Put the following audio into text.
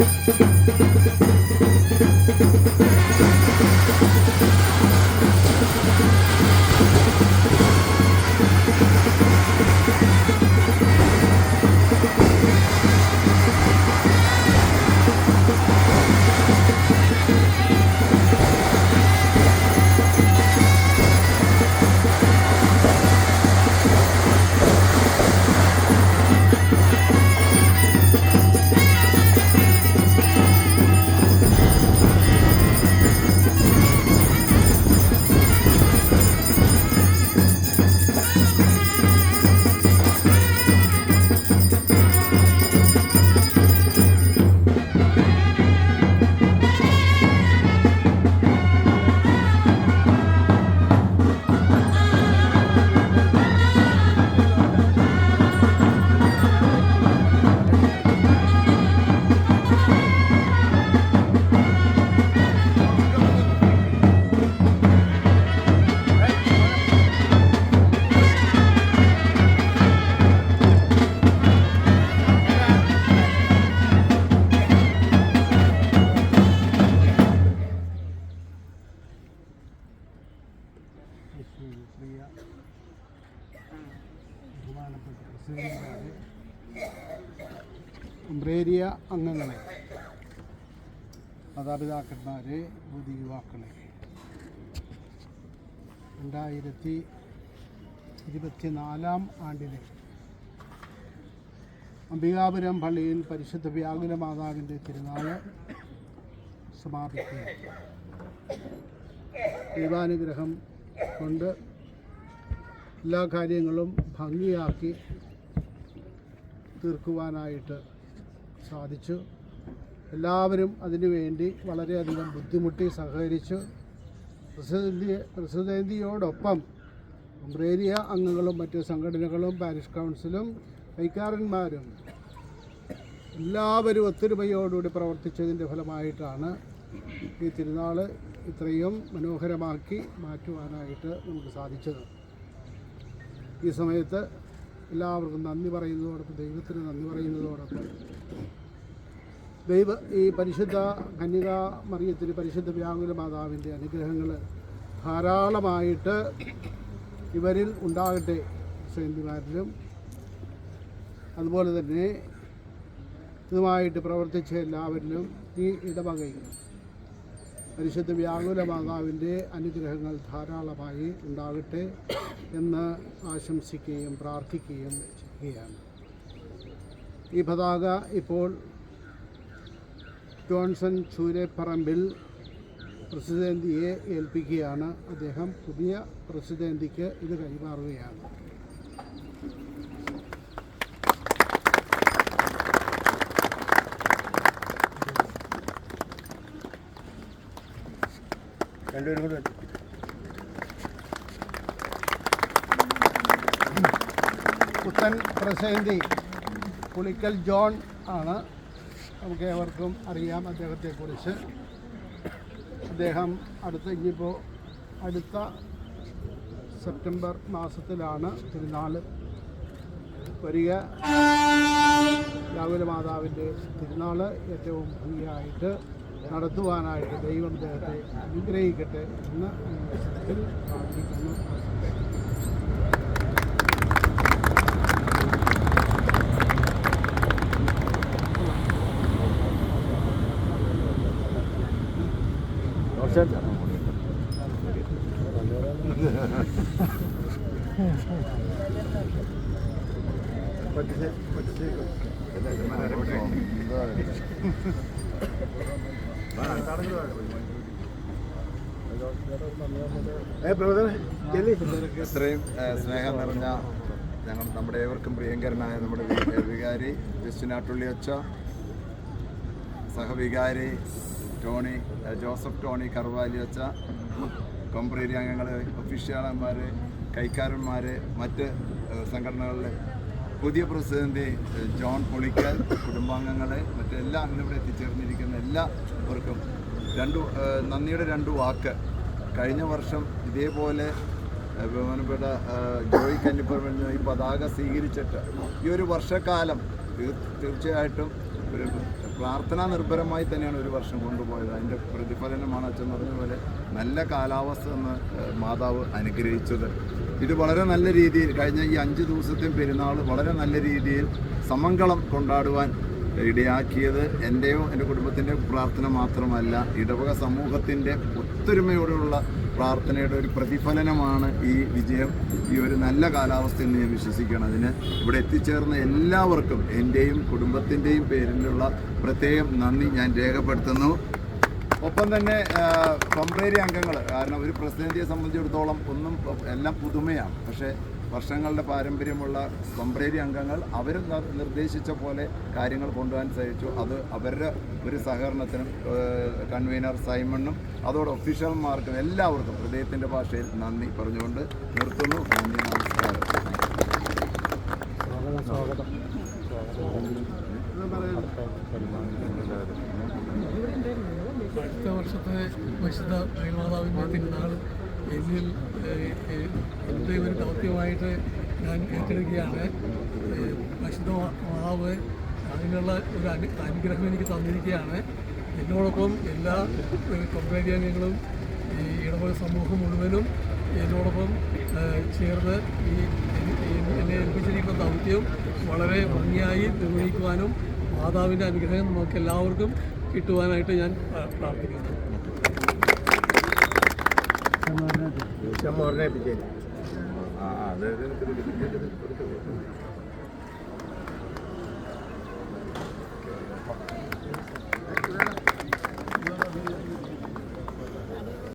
フフフフ。പ്രിയ ബഹുമാനപ്പെട്ട പ്രസിഡന്റുമാരെ. ഉംബ്രേരിയ അംഗങ്ങളെ മാതാപിതാക്കന്മാരെ യുവതി യുവാക്കളെ രണ്ടായിരത്തി ഇരുപത്തിനാലാം ആണ്ടിലെ അംബികാപുരം പള്ളിയിൽ പരിശുദ്ധ വ്യാകുല മാതാവിന്റെ തിരുനാൾ സമാപിക്കുകയാണ് ദൈവാനുഗ്രഹം കൊണ്ട് എല്ലാ കാര്യങ്ങളും ഭംഗിയാക്കി തീർക്കുവാനായിട്ട് സാധിച്ചു. എല്ലാവരും അതിനുവേണ്ടി വളരെയധികം ബുദ്ധിമുട്ടി സഹകരിച്ചു. പ്രസിദ്ധി പ്രസിദ്ധേന്തിയോടൊപ്പം ഉംബ്രേരിയ അംഗങ്ങളും മറ്റ് സംഘടനകളും പാരിഷ് കൗൺസിലും കൈക്കാരന്മാരും എല്ലാവരും ഒത്തൊരുമയോടുകൂടി പ്രവർത്തിച്ചതിന്റെ ഫലമായിട്ടാണ് ഈ തിരുനാൾ ഇത്രയും മനോഹരമാക്കി മാറ്റുവാനായിട്ട് നമുക്ക് സാധിച്ചത്. ഈ സമയത്ത് എല്ലാവർക്കും നന്ദി പറയുന്നതോടൊപ്പം ദൈവത്തിന് നന്ദി പറയുന്നതോടൊപ്പം ദൈവ ഈ പരിശുദ്ധ കന്യക മറിയത്തിന് പരിശുദ്ധ വ്യാകുല മാതാവിന്റെ അനുഗ്രഹങ്ങൾ ധാരാളമായിട്ട് ഇവരിൽ ഉണ്ടാകട്ടെ സൈന്യമാരിലും അതുപോലെ തന്നെ ഇതുമായിട്ട് പ്രവർത്തിച്ച എല്ലാവരിലും ഈ ഇടവകയിൽ പരിശുദ്ധ വ്യാകുല മാതാവിന്റെ അനുഗ്രഹങ്ങൾ ധാരാളമായി ഉണ്ടാകട്ടെ എന്ന് ആശംസിക്കുകയും പ്രാർത്ഥിക്കുകയും ചെയ്യുകയാണ്. ഈ പതാക ഇപ്പോൾ ജോൺസൺ ചൂരപ്പറമ്പിൽ പ്രസിഡന്റിയെ ഏൽപ്പിക്കുകയാണ്. അദ്ദേഹം പുതിയ പ്രസിഡന്റിക്ക് ഇത് കൈമാറുകയാണ്. രണ്ടുപേരും കൂടെ പുത്തൻ പ്രസേന്തി പുളിക്കൽ ജോൺ ആണ്. നമുക്ക് ഏവർക്കും അറിയാം അദ്ദേഹത്തെക്കുറിച്ച്. അദ്ദേഹം അടുത്ത ഇനിയിപ്പോൾ അടുത്ത സെപ്റ്റംബർ മാസത്തിലാണ് തിരുനാൾ വരിക. രാഹുല മാതാവിന്റെ തിരുനാൾ ഏറ്റവും ഭംഗിയായിട്ട് നടത്തുവാനായിട്ട് ദൈവം അദ്ദേഹത്തെ അനുഗ്രഹിക്കട്ടെ എന്ന് പ്രാർത്ഥിക്കുന്നു. അവസരത്തിൽ പ്രാർത്ഥിക്കുന്നു ഇത്രയും സ്നേഹം നിറഞ്ഞ ഞങ്ങൾ നമ്മുടെ ഏവർക്കും പ്രിയങ്കരനായ നമ്മുടെ വികാരി ജസ്റ്റിനാട്ടുള്ളി അച്ച സഹവികാരി ടോണി ജോസഫ് ടോണി കറുവാലി അച്ച കൊമ്പ്രേരി അംഗങ്ങൾ ഒഫീഷ്യലന്മാർ കൈക്കാരന്മാർ മറ്റ് സംഘടനകളിലെ പുതിയ പ്രസിഡന്റ് ജോൺ പൊളിക്കൽ കുടുംബാംഗങ്ങളെ മറ്റെല്ലാം അങ്ങനെ എത്തിച്ചേർന്നിരിക്കുന്ന എല്ലാവർക്കും രണ്ട് നന്ദിയുടെ രണ്ട് വാക്ക്. കഴിഞ്ഞ വർഷം ഇതേപോലെ ബഹുമാനപ്പെട്ട ജോയി കന്നിപ്പറമ്പിൽ ഈ പതാക സ്വീകരിച്ചിട്ട് ഈ ഒരു വർഷക്കാലം തീർ- തീർച്ചയായിട്ടും ഒരു പ്രാർത്ഥനാ നിർഭരമായി തന്നെയാണ് ഒരു വർഷം കൊണ്ടുപോയത്. അതിന്റെ പ്രതിഫലനമാണ് അച്ഛൻ പറഞ്ഞ പോലെ നല്ല കാലാവസ്ഥ എന്ന് മാതാവ് അനുഗ്രഹിച്ചത്. ഇത് വളരെ നല്ല രീതിയിൽ കഴിഞ്ഞ ഈ അഞ്ച് ദിവസത്തെയും പെരുന്നാൾ വളരെ നല്ല രീതിയിൽ സമങ്കളം കൊണ്ടാടുവാൻ ഇടയാക്കിയത് എന്റെയോ എന്റെ കുടുംബത്തിന്റെ പ്രാർത്ഥന മാത്രമല്ല ഇടവക സമൂഹത്തിന്റെ ഒത്തൊരുമയോടെയുള്ള പ്രാർത്ഥനയുടെ ഒരു പ്രതിഫലനമാണ് ഈ വിജയം. ഈ ഒരു നല്ല കാലാവസ്ഥയിൽ ഞാൻ വിശ്വസിക്കുകയാണ്. അതിന് ഇവിടെ എത്തിച്ചേർന്ന എല്ലാവർക്കും എന്റെയും കുടുംബത്തിന്റെയും പേരിലുള്ള പ്രത്യേകം നന്ദി ഞാൻ രേഖപ്പെടുത്തുന്നു. ഒപ്പം തന്നെ കമ്പേരി അംഗങ്ങൾ കാരണം ഒരു പ്രസിഡന്റിയെ സംബന്ധിച്ചിടത്തോളം ഒന്നും എല്ലാം പുതുമയാണ്. പക്ഷേ വർഷങ്ങളുടെ പാരമ്പര്യമുള്ള കൊമ്പ്രേരി അംഗങ്ങൾ അവർ നിർദ്ദേശിച്ച പോലെ കാര്യങ്ങൾ കൊണ്ടുപോകാൻ സാധിച്ചു. അത് അവരുടെ ഒരു സഹകരണത്തിനും കൺവീനർ സൈമണ്ണും അതോടെ ഒഫീഷ്യൽമാർക്കും എല്ലാവർക്കും ഹൃദയത്തിന്റെ ഭാഷയിൽ നന്ദി പറഞ്ഞുകൊണ്ട് നിർത്തുന്നു. നന്ദി നമസ്കാരം. അടുത്ത വർഷത്തെ വിശുദ്ധ കൈമാതാവിന്റെ തിരുനാൾ എന്നിൽ എന്റെ ഒരു ദൗത്യമായിട്ട് ഞാൻ ഏറ്റെടുക്കുകയാണ് പശുദ്ധ മാവ് അതിനുള്ള ഒരു അനു അനുഗ്രഹം എനിക്ക് തന്നിരിക്കുകയാണ്. എന്നോടൊപ്പം എല്ലാ കൊമ്പേരി ഈ ഇടവക സമൂഹം മുഴുവനും എന്നോടൊപ്പം ചേർന്ന് ഈ എന്നെ- ഏൽപ്പിച്ചിരിക്കുന്ന ദൗത്യം വളരെ ഭംഗിയായി നിർവഹിക്കുവാനും മാതാവിന്റെ അനുഗ്രഹം നമുക്ക് എല്ലാവർക്കും കിട്ടുവാനായിട്ട് ഞാൻ പ്ര- പ്രാർത്ഥിക്കുന്നു ആ അതെ